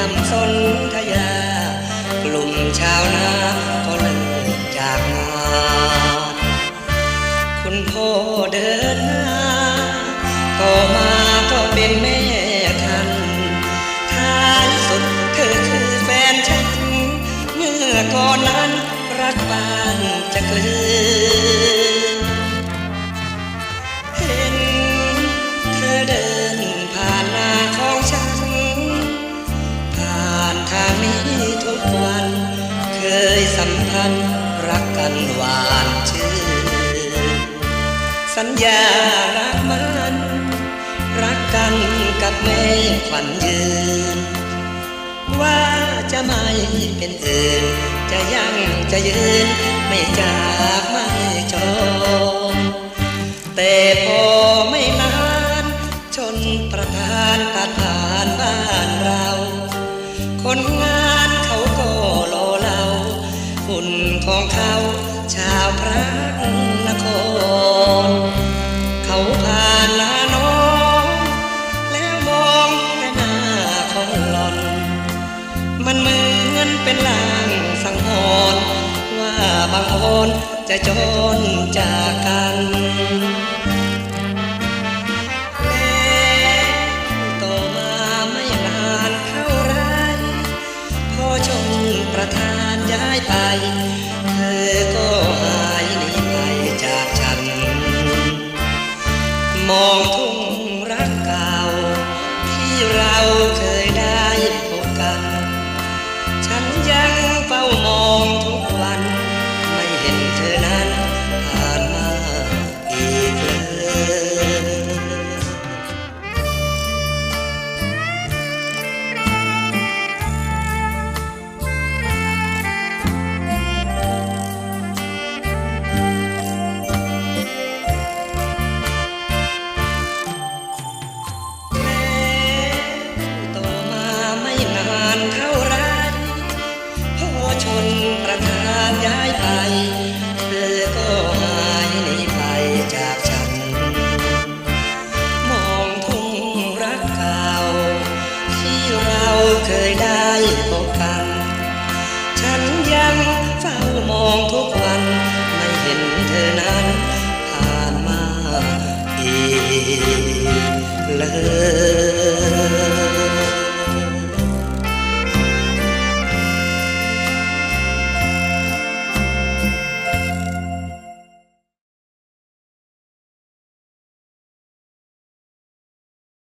ย่ำสนทยา กลุ่มชาวนาก็เลิกจากงานคุณพ่อเดินหน้าต่อมาันรักกันหวานชื่นสัญญารักมันรักกันกับแม่ขวัญยืน ว่าจะไม่เป็นอื่น จะยังจะยืนไม่จากไม่จรแต่พอไม่นานชนประธานตัดผ่านบ้านเรา คนงาน หุ่นของเขาชาวพระนคร เขาผ่านหน้าน้อง แล้วมองแต่หน้าของหลอน มันเหมือนเป็นลางสังหรณ์ว่าบางคนจะจนจากกันานย้ายไป เธอก็หายหนีไปจากฉัน มองทุ่งรักเก่า ที่เราเคยได้พบกัน ฉันยังเฝ้ามานย้ายไปเธอก็หายหนีไปจากฉัน มองทุ่งรักเก่า ที่เราเคยได้พบกัน ฉันยังเฝ้ามองทุกวัน ไม่เห็นเธอนั้นผ่านมาอีกเลย